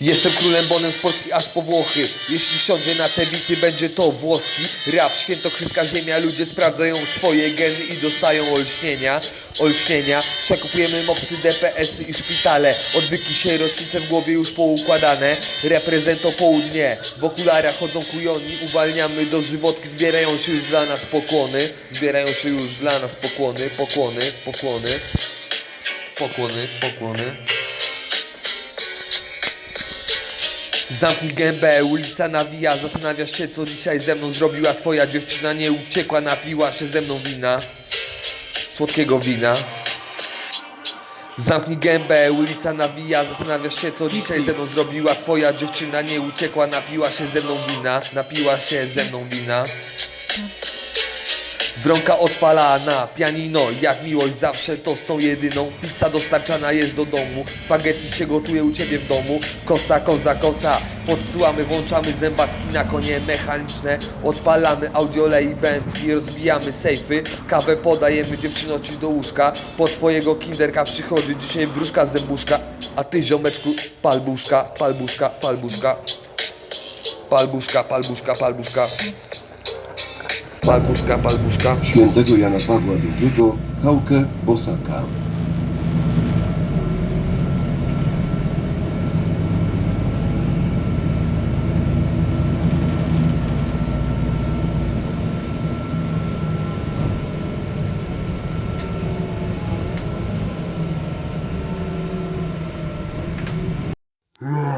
Jestem królem Bonem z Polski aż po Włochy. Jeśli siądzie na te bity będzie to włoski. Rap, świętokrzyska ziemia. Ludzie sprawdzają swoje geny i dostają olśnienia. Olśnienia. Przekupujemy mopsy, DPS-y i szpitale. Odwyki sierocice w głowie już poukładane. Reprezento południe. W okularach chodzą kujoni. Uwalniamy do żywotki. Zbierają się już dla nas pokłony. Zbierają się już dla nas pokłony. Pokłony, pokłony Pokłony, pokłony. Zamknij gębę, ulica nawija Zastanawiasz się co dzisiaj ze mną zrobiła Twoja dziewczyna. Nie uciekła, napiła się ze mną wina. Słodkiego wina. Zamknij gębę, ulica nawija Zastanawiasz się co dzisiaj ze mną zrobiła Twoja dziewczyna. Nie uciekła, napiła się ze mną wina Napiła się ze mną wina Wronka odpalana, pianino, jak miłość zawsze to z tą jedyną. Pizza dostarczana jest do domu, spaghetti się gotuje u ciebie w domu. Kosa, koza, kosa, podsyłamy, włączamy zębatki na konie mechaniczne. Odpalamy audiole i bębki, rozbijamy sejfy. Kawę podajemy dziewczyno ci do łóżka. Po twojego kinderka przychodzi dzisiaj wróżka zębuszka. A ty ziomeczku, palbuszka, palbuszka, palbuszka Palbuszka, palbuszka, palbuszka Palbuszka, Palbuszka, Palbuszka. Świętego Jana Pawła II, Hałkę Bosaka. No.